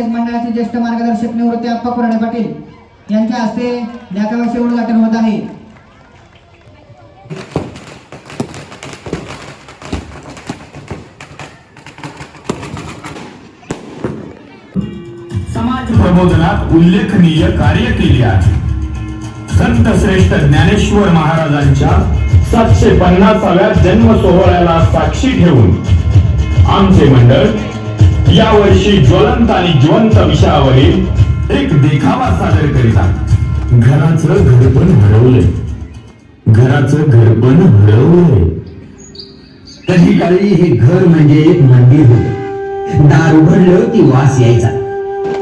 पंचायत मंडळाचे ज्येष्ठ मार्गदर्शक निवृत्ती आप्पा कुराडे पाटील यांच्या हस्ते लेखावाचे उद्घाटन होत आहे. समाज प्रबोधनात उल्लेखनीय कार्य केले आहे. संत श्रेष्ठ ज्ञानेश्वर महाराजांच्या सातशे पन्नासाव्या जन्म सोहळ्याला साक्षी ठेवून आमचे मंडळ यावर्षी ज्वलंत आणि जिवंत विषयावरील एक देखावा सादर करीत आहे. घराचं घरपण हरवलंय. घराचं घरपण हरवलंय. कधी काळी हे घर म्हणजे एक मंदिर होत. दार उघडलं की वास यायचा.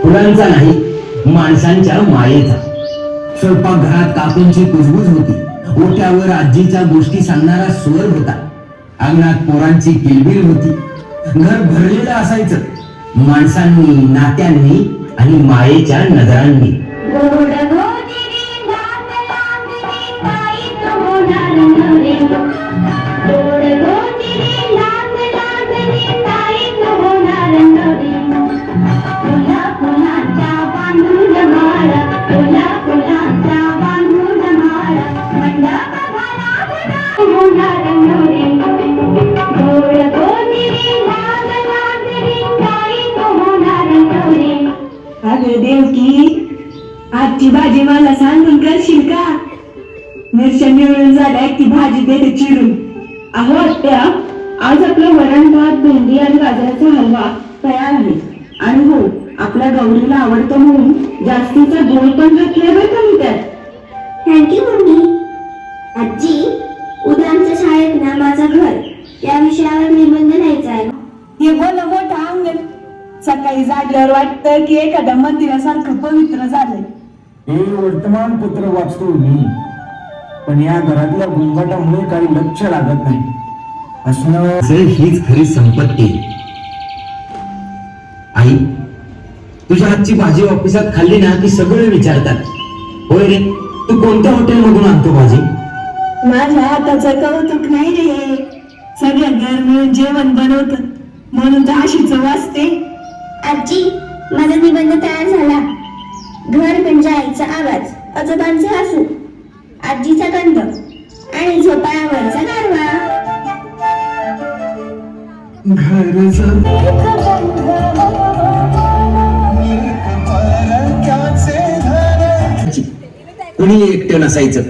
फुलांचा नाही माणसांच्या मायेचा. स्वयंपाकघरात काकूंची कुजबुज होती. ओट्यावर आजीच्या गोष्टी सांगणारा स्वर होता. अंगणात पोरांची किलबिल होती. घर भरलेलं असायचं. माणसांनी नात्यांनी आणि मायेच्या नजरांनी. आजची भाजी मला सांगून करशील का? मिरच्या निवडून झाल्या की भाजी देते चिरून. अहो आत्या आज आपलं वरण भात भेंडी आणि गाजराचा हलवा तयार आहे. आणि हो आपल्या गौरीला आवडतं म्हणून जास्तीचा गोळ पण घातलाय बरं का मी त्यात. Thank you mummy. आजी उद्या आमच्या शाळेत ना माझं घर. या विषयावर निबंध लिहायचा आहे. हे बोल मोठं अंगण. सकाळी जागल्यावर वाटतं की एखाद्या मंदिरासारखं पवित्र झालंय. हे वर्तमानपत्र वाचतो मी. पण या घरातल्या गुंगाटामुळे काही लक्ष लागत नाही. असणं असं हीच खरी संपत्ती. आई तुझ्या हातची भाजी ऑफिसात खाल्ली ना की सगळे विचारतात. होय रे तू कोणत्या हॉटेल मधून आणतो भाजी? माझ्या हाताचं कौतुक नाही रे. सगळ्या घर मिळून जेवण बनवत. म्हणून तर अशीच वाचते. आजी माझा निबंध तयार झाला. घर म्हणजे आईचा आवाज आजोबांचे हसू आजीचा गंध आणि झोपाळ्यावरचा गारवा. कुणी एकटं नसायचं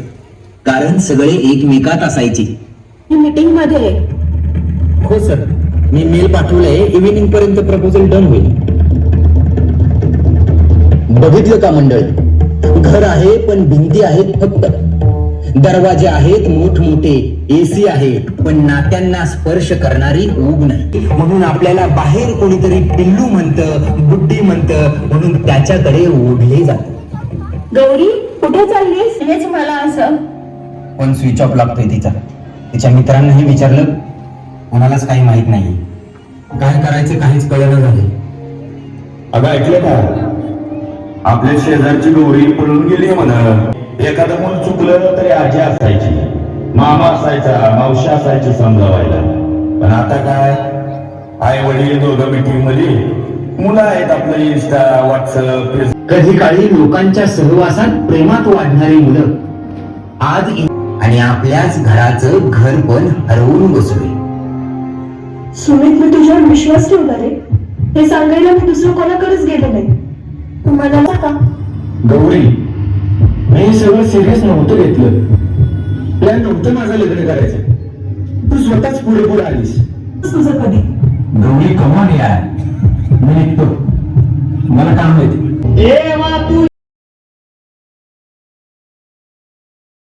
कारण सगळे एकमेकात असायचे. मीटिंगमध्ये हो सर मी मेल पाठवलंय. इव्हिनिंग पर्यंत प्रपोजल डन होईल. बघितलं का मंडळ? घर आहे पण भिंती आहेत फक्त. दरवाजे आहेत मोठमोठे. एसी आहे पण नात्यांना स्पर्श करणारी ऊब नाही म्हणून आपल्याला बाहेर कोणीतरी पिल्लू म्हणतं बुड्डी म्हणतं म्हणून त्याच्याकडे ओढले जात. गौरी कुठे चाललीस? हेच मला असं. पण स्विच ऑफ लागतोय तिचा. तिच्या मित्रांनाही विचारलं. कोणालाच काही माहीत नाही. काय करायचं काहीच कळलं झाले. अगं ऐकलं का? आपल्या शेजारची गौरी पळून गेली म्हणा. एखादं मूल चुकलं तरी आजी असायची. मामा असायचा मावशी असायची समजावायला. पण आता काय? आई वडील दोघं मीटिंगमध्ये मुलं आहेत आपलं इन्स्टा व्हॉट्सअप कधी काळी लोकांच्या सहवासात प्रेमात वाढणारी मुलं. आज आणि आपल्याच घराचं घर पण हरवून बसलोय. सुमित मी तुझ्यावर विश्वास ठेवला रे. हे सांगायला मी दुसरं कोणाकडेच गेलो नाही. तुम्हाला का? गौरी मी हे सगळं सिरियस नव्हतं घेतलं. प्लॅन नव्हतं माझं लग्न करायचं. तू स्वतःच पुढे पुढे आलीस. तुझं कधी? गौरी कमान यार. मी निघतो. मला काम माहिती देवा तू